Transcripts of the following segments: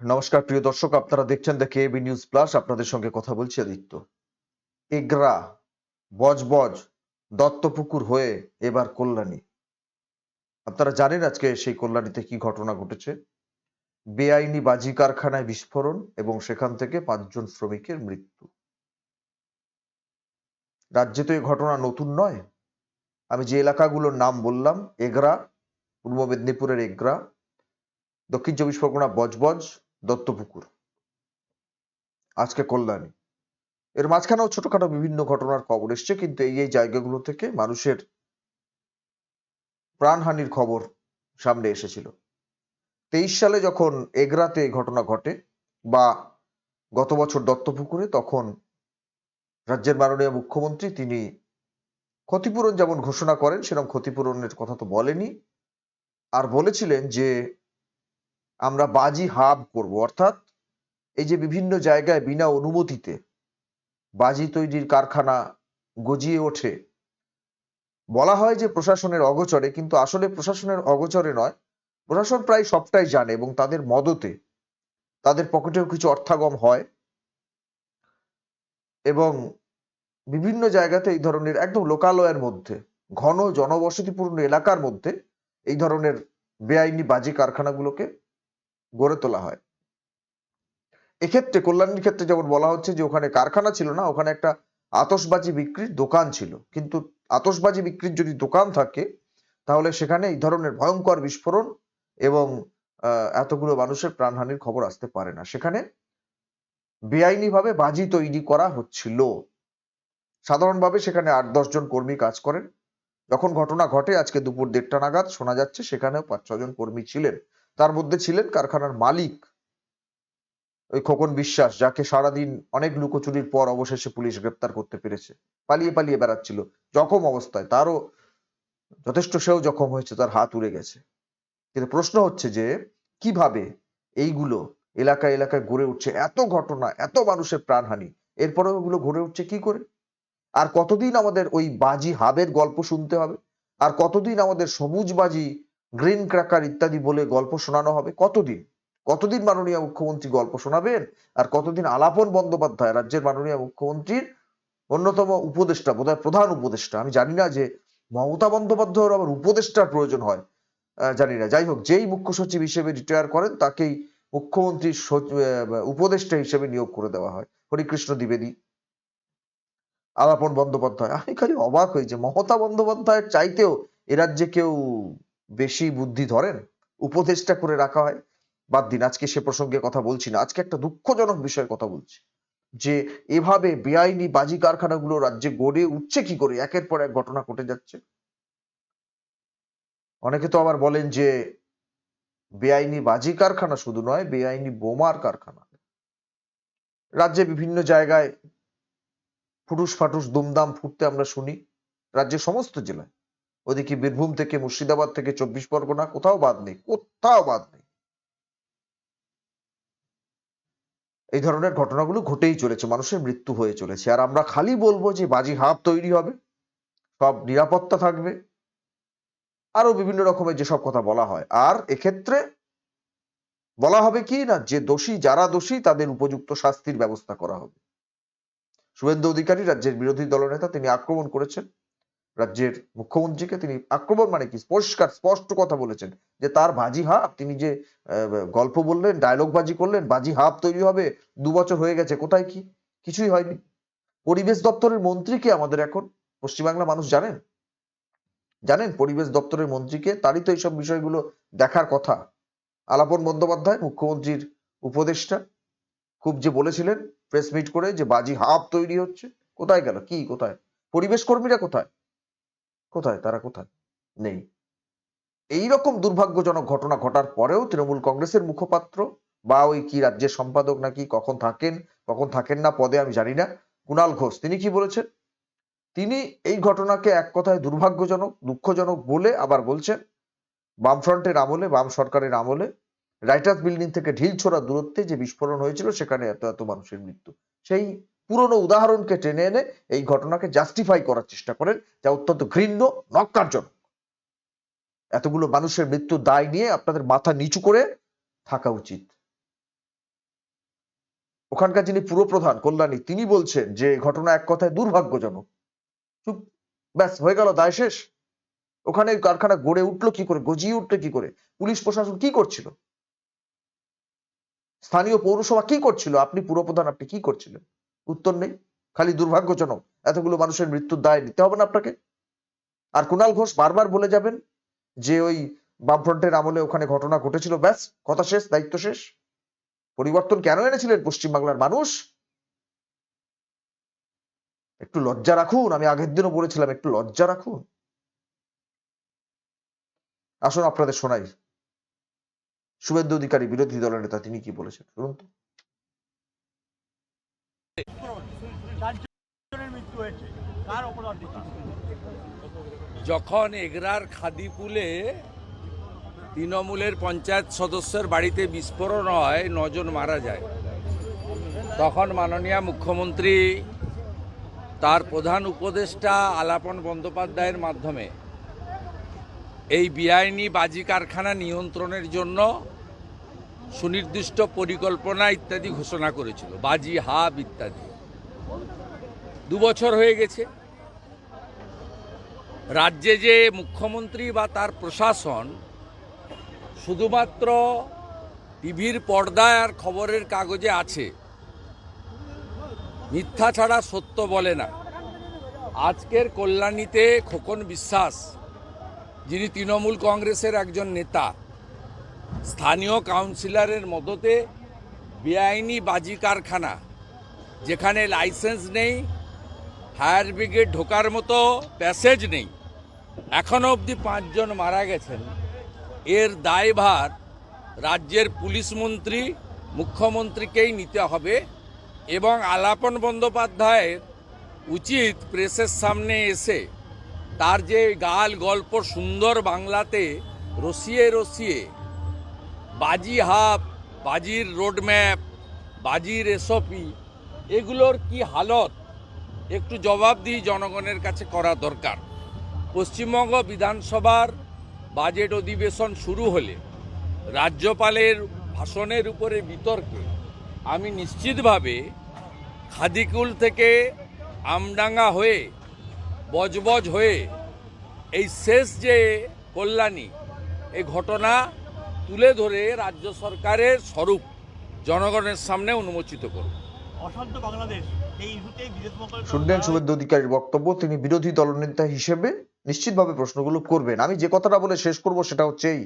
নমস্কার, প্রিয় দর্শক, আপনারা দেখছেন দ্য কেবি নিউজ প্লাস আপনাদের সঙ্গে কথা বলছি আদিত্য। এগরা, বজবজ, দত্তপুকুর হয়ে এবার কল্যাণী। আপনারা জানেন আজকে সেই কল্যাণীতে কি ঘটনা ঘটেছে? বেআইনি বাজি কারখানায় বিস্ফোরণ এবং সেখান থেকে পাঁচজন শ্রমিকের মৃত্যু। রাজ্যে তো এই ঘটনা নতুন নয়। আমি যে এলাকাগুলোর নাম বললাম, এগরা, পূর্ব মেদিনীপুরের এগরা, দক্ষিণ চব্বিশ পরগনা বজবজ দত্তপুকুর। আজকে কল্যাণী। এর মাঝখানেও ছোটখাটো বিভিন্ন ঘটনার খবর এসছে, কিন্তু এই এই জায়গাগুলো থেকে মানুষের প্রাণহানির খবর সামনে এসেছিল। তেইশ সালে যখন এগরাতে এই ঘটনা ঘটে বা গত বছর দত্তপুকুরে, তখন রাজ্যের মাননীয় মুখ্যমন্ত্রী তিনি ক্ষতিপূরণ যেমন ঘোষণা করেন, সেরকম ক্ষতিপূরণের কথা তো বলেনি। আর বলেছিলেন যে আমরা বাজি হাব করব। অর্থাৎ এই যে বিভিন্ন জায়গায় বিনা অনুমতিতে বাজি তৈরির কারখানা গজিয়ে ওঠে, বলা হয় যে প্রশাসনের অগোচরে, কিন্তু আসলে প্রশাসনের অগোচরে নয়। প্রশাসন প্রায় সবটাই জানে এবং তাদের মদতে তাদের পকেটেও কিছু অর্থাগম হয় এবং বিভিন্ন জায়গাতে এই ধরনের একদম লোকালয়ের মধ্যে, ঘন জনবসতিপূর্ণ এলাকার মধ্যে এই ধরনের বেআইনি বাজি কারখানাগুলোকে গড়ে তোলা হয়। এক্ষেত্রে, কল্যাণীর ক্ষেত্রে যেমন বলা হচ্ছে যে, ওখানে কারখানা ছিল না, ওখানে একটা আতসবাজি বিক্রির দোকান ছিল। কিন্তু আতসবাজি বিক্রির যদি দোকান থাকে, তাহলে সেখানে এই ধরনের ভয়ঙ্কর বিস্ফোরণ এবং এতগুলো মানুষের প্রাণহানির খবর আসতে পারে না। সেখানে বেআইনিভাবে বাজি তৈরি করা হচ্ছিল। সাধারণভাবে সেখানে আট, দশ জন কর্মী কাজ করেন। যখন ঘটনা ঘটে, আজকে দুপুর দেড়টা নাগাদ শোনা যাচ্ছে, সেখানেও পাঁচ ছজন কর্মী ছিলেন। তার মধ্যে ছিলেন কারখানার মালিক ওই খোকন বিশ্বাস, যাকে সারাদিন অনেক লুকোচুরির পর অবশেষে পুলিশ গ্রেপ্তার করতে পেরেছে। পালিয়ে পালিয়ে বেড়াচ্ছিল। জখম অবস্থায়। তারও যথেষ্ট সেও জখম হয়েছে, তার হাত উড়ে গেছে। কিন্তু প্রশ্ন হচ্ছে যে, কীভাবে এইগুলো এলাকায় এলাকায় গড়ে উঠছে? এত ঘটনা, এত মানুষের প্রাণহানি, এরপরেও ওগুলো গড়ে উঠছে কি করে? আর কতদিন আমাদের ওই বাজি হাবের গল্প শুনতে হবে? আর কতদিন আমাদের সবুজ বাজি গ্রিন ক্র্যাকার ইত্যাদি বলে গল্প শোনানো হবে। কতদিন? কতদিন মাননীয় মুখ্যমন্ত্রী গল্প শোনাবেন? আর কতদিন আলাপন বন্দ্যোপাধ্যায় রাজ্যের মাননীয় মুখ্যমন্ত্রীর অন্যতম উপদেষ্টা, বোধহয় প্রধান উপদেষ্টা? আমি জানি না যে মমতা বন্দ্যোপাধ্যায়ের আবার উপদেষ্টার প্রয়োজন হয় জানি না। যাই হোক, যেই মুখ্য সচিব হিসেবে রিটায়ার করেন, তাকেই মুখ্যমন্ত্রীর উপদেষ্টা হিসেবে নিয়োগ করে দেওয়া হয়। হরিকৃষ্ণ দ্বিবেদী। আলাপন বন্দ্যোপাধ্যায়। আমি খালি অবাক হয়েছে মমতা বন্দ্যোপাধ্যায়ের চাইতেও এ রাজ্যে কেউ বেশি বুদ্ধি ধরেন উপদেষ্টা করে রাখা হয়। বাদ দিন, আজকে সে প্রসঙ্গে কথা বলছি না, আজকে একটা দুঃখজনক বিষয়ের কথা বলছি। যে এভাবে বেআইনি বাজি কারখানাগুলো রাজ্যে গড়ে উঠছে কি করে? একের পর এক ঘটনা ঘটে যাচ্ছে। অনেকে তো আবার বলেন যে বেআইনি বাজি কারখানা শুধু নয়, বেআইনি বোমার কারখানা। রাজ্যে বিভিন্ন জায়গায় ফুটুস ফাটুস দুমদাম ফুটতে আমরা শুনি। রাজ্যের সমস্ত জেলায়। ওদিকে বীরভূম থেকে মুর্শিদাবাদ থেকে চব্বিশ পরগনা, কোথাও বাদ নেই, কোথাও বাদ নেই। এই ধরনের ঘটনাগুলো ঘটেই চলেছে, মানুষের মৃত্যু হয়ে চলেছে। আর আমরা খালি বলব যে বাজি হাব তৈরি হবে, সব নিরাপত্তা থাকবে আরও বিভিন্ন রকমের যেসব কথা বলা হয়। আর এক্ষেত্রে বলা হবে কি না, যে দোষী যারা দোষী, তাদের উপযুক্ত শাস্তির ব্যবস্থা করা হবে। শুভেন্দু অধিকারী, রাজ্যের বিরোধী দলনেতা, তিনি আক্রমণ করেছেন। রাজ্যের মুখ্যমন্ত্রীকে তিনি আক্রমণ মানে কি? পরিষ্কার, স্পষ্ট কথা বলেছেন যে তার বাজি হাব তিনি যে গল্প বললেন ডায়লগ বাজি করলেন, বাজি হাব তৈরি হবে, দু বছর হয়ে গেছে, কোথায় কি? কিছুই হয়নি। পরিবেশ দপ্তরের মন্ত্রীকে আমাদের এখন? পশ্চিমবাংলা মানুষ জানেন? জানেন পরিবেশ দপ্তরের মন্ত্রীকে তারই তো এইসব বিষয়গুলো দেখার কথা। আলাপন বন্দ্যোপাধ্যায়, মুখ্যমন্ত্রীর উপদেষ্টা, খুব যে বলেছিলেন প্রেস মিট করে যে বাজি হাব তৈরি হচ্ছে। কোথায় গেল? কি কোথায়? পরিবেশ কর্মীরা কোথায়? কোথায়? তারা কোথায়? নেই। এই রকম দুর্ভাগ্যজনক ঘটনা ঘটার পরেও তৃণমূল কংগ্রেসের মুখপাত্র বা ওই কি রাজ্যের সম্পাদক নাকি কখন থাকেন কখন থাকেন না পদে আমি জানি না কুণাল ঘোষ, তিনি কি বলেছেন? তিনি এই ঘটনাকে এক কথায় দুর্ভাগ্যজনক, দুঃখজনক বলে আবার বলছেন, বামফ্রন্টের আমলে, বাম সরকারের আমলে, রাইটার্স বিল্ডিং থেকে ঢিল ছোড়া দূরত্বে যে বিস্ফোরণ হয়েছিল, সেখানে এত এত মানুষের মৃত্যু। সেই পুরনো উদাহরণকে টেনে এনে এই ঘটনাকে জাস্টিফাই করার চেষ্টা করেন, যা অত্যন্ত ঘৃণ্য নক্কারজনক এতগুলো মানুষের মৃত্যুর দায় নিয়ে আপনাদের মাথা নিচু করে থাকা উচিত। ওখানকার যিনি পুরপ্রধান কল্যাণী, তিনি বলছেন যে ঘটনা এক কথায় দুর্ভাগ্যজনক। চুপ, ব্যাস, হয়ে গেল, দায় শেষ। ওখানে কারখানা গড়ে উঠল কি করে, গজিয়ে উঠল কি করে? পুলিশ প্রশাসন কি করছিল? স্থানীয় পৌরসভা কি করছিল? আপনি পুরপ্রধান আপনি কি করছিলেন? উত্তর নেই, খালি দুর্ভাগ্যজনক, এতগুলো মানুষের মৃত্যুর দায় নিতে হবে না আপনাকে। আর কুণাল ঘোষ বারবার বলে যাবেন যে ওই বামফ্রন্টের আমলে ওখানে ঘটনা ঘটেছিল, ব্যাস, কথা শেষ, দায়িত্ব শেষ। পরিবর্তন কেন এনেছিলেন পশ্চিমবাংলার মানুষ? একটু লজ্জা রাখুন, আমি আগের দিনও বলেছিলাম, একটু লজ্জা রাখুন। আসুন আপনাদের শোনাই। শুভেন্দু অধিকারী, বিরোধী দলের নেতা, তিনি কি বলেছেন? শুনুন তো। যখন এগরার খাদিপুলে তৃণমূলের পঞ্চায়েত সদস্যের বাড়িতে বিস্ফোরণ হয়, নজন মারা যায়। তখন মাননীয় মুখ্যমন্ত্রী, তার প্রধান উপদেষ্টা আলাপন বন্দ্যোপাধ্যায়ের মাধ্যমে এই বেআইনি বাজি কারখানা নিয়ন্ত্রণের জন্য সুনির্দিষ্ট পরিকল্পনা ইত্যাদি ঘোষণা করেছিল। বাজি, হাব ইত্যাদি। দু বছর হয়ে গেছে। রাজ্যে যে মুখ্যমন্ত্রী বা তার প্রশাসন শুধুমাত্র টিভির পর্দায় আর খবরের কাগজে আছে, মিথ্যা ছাড়া সত্য বলে না। আজকের কল্যাণীতে খোকন বিশ্বাস, যিনি তৃণমূল কংগ্রেসের একজন নেতা, স্থানীয় কাউন্সিলরের মদতে বেআইনি বাজি কারখানা যেখানে লাইসেন্স নেই ফায়ার ব্রিগেড ঢোকার মতো প্যাসেজ নেই। এখনও অবধি পাঁচজন মারা গেছেন। এর দায়ভার রাজ্যের পুলিশ মন্ত্রী, মুখ্যমন্ত্রীকেই নিতে হবে এবং আলাপন বন্দ্যোপাধ্যায়ের উচিত প্রেসের সামনে এসে তার যে গাল গল্প সুন্দর বাংলাতে রসিয়ে রসিয়ে, বাজি হাব বাজির রোডম্যাপ, বাজির এসপি এগুলোর কি হালত? একটু জবাবদিহি জনগণের কাছে করা দরকার। পশ্চিমবঙ্গ বিধানসভার বাজেট অধিবেশন শুরু হলে রাজ্যপালের ভাষণের উপরে বিতর্কে। আমি নিশ্চিতভাবে খাদিকুল থেকে আমডাঙ্গা হয়ে, বজবজ হয়ে এই শেষ যে কল্যাণী, এই ঘটনা তুলে ধরে রাজ্য সরকারের স্বরূপ জনগণের সামনে উন্মোচিত করব। অশান্ত বাংলাদেশ এই ইস্যুতে বিদেশ মন্ত্রণালয় শুনলেন শুভেন্দু অধিকারীর বক্তব্য তিনি বিরোধী দলনেতা হিসেবে নিশ্চিতভাবে প্রশ্নগুলো করবেন। আমি যে কথাটা বলে শেষ করব সেটা হচ্ছে এই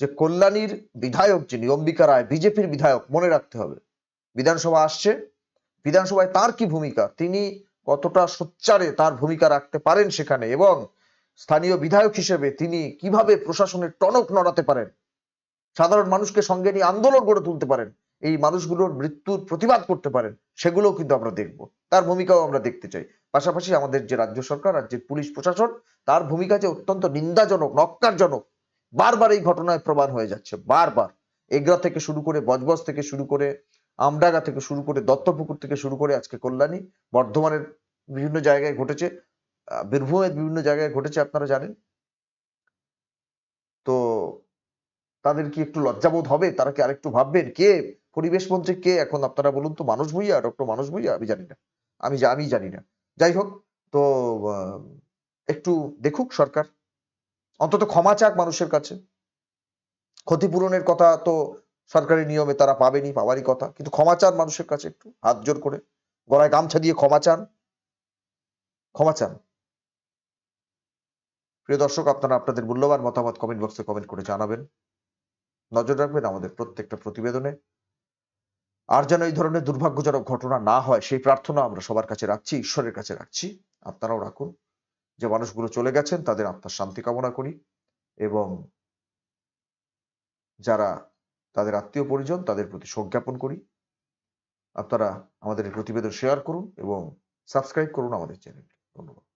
যে কল্যাণীর বিধায়ক যিনি অম্বিকা রায় বিজেপির বিধায়ক মনে রাখতে হবে বিধানসভা আসছে বিধানসভায় তার কি ভূমিকা? তিনি কতটা সোচ্চারে তার ভূমিকা রাখতে পারেন সেখানে? এবং স্থানীয় বিধায়ক হিসেবে তিনি কীভাবে প্রশাসনের টনক নড়াতে পারেন? সাধারণ মানুষকে সঙ্গে নিয়ে আন্দোলন গড়ে তুলতে পারেন? এই মানুষগুলোর মৃত্যুর প্রতিবাদ করতে পারেন, সেগুলোও কিন্তু আমরা দেখব। তার ভূমিকাও আমরা দেখতে চাই। পাশাপাশি আমাদের যে রাজ্য সরকার, রাজ্যের পুলিশ প্রশাসন, তার ভূমিকা যে অত্যন্ত নিন্দাজনক, নক্কারজনক, বারবার এই ঘটনায় প্রমাণ হয়ে যাচ্ছে, বারবার। এগরা থেকে শুরু করে বজবজ থেকে শুরু করে আমডাগা থেকে শুরু করে দত্তপুকুর থেকে শুরু করে আজকে কল্যাণী, বর্ধমানের বিভিন্ন জায়গায় ঘটেছে বীরভূমের বিভিন্ন জায়গায় ঘটেছে, আপনারা জানেন? তো তাদের কি একটু লজ্জাবোধ হবে? তারা কি আরেকটু ভাববেন কে? পরিবেশ মন্ত্রী কে এখন আপনারা বলুন তো, মানুষ ভুইয়া ডক্টর মানুষ ভুইয়া? আমি জানি না। আমি আমি জানি না। যাই হোক, তো একটু দেখুক সরকার। অন্তত ক্ষমা চাক মানুষের কাছে। ক্ষতিপূরণের কথা তো সরকারি নিয়মে তারা পাবেনি, পাওয়ারই কথা। কিন্তু ক্ষমা চান মানুষের কাছে একটু, হাত জোর করে। গলায় গামছা দিয়ে ক্ষমা চান। ক্ষমা চান। প্রিয় দর্শক, আপনারা আপনাদের মূল্যবান মতামত কমেন্ট বক্সে কমেন্ট করে জানাবেন। নজর রাখবেন আমাদের প্রত্যেকটা প্রতিবেদনে। আর যেন এই ধরনের দুর্ভাগ্যজনক ঘটনা না হয়, সেই প্রার্থনা আমরা সবার কাছে রাখছি, ঈশ্বরের কাছে রাখছি। আপনারাও রাখুন। যে মানুষগুলো চলে গেছেন, তাদের আত্মার শান্তি কামনা করি এবং যারা তাদের আত্মীয় পরিজন, তাদের প্রতি শোক জ্ঞাপন করি। আপনারা আমাদের প্রতিবেদন শেয়ার করুন এবং সাবস্ক্রাইব করুন আমাদের চ্যানেল ধন্যবাদ।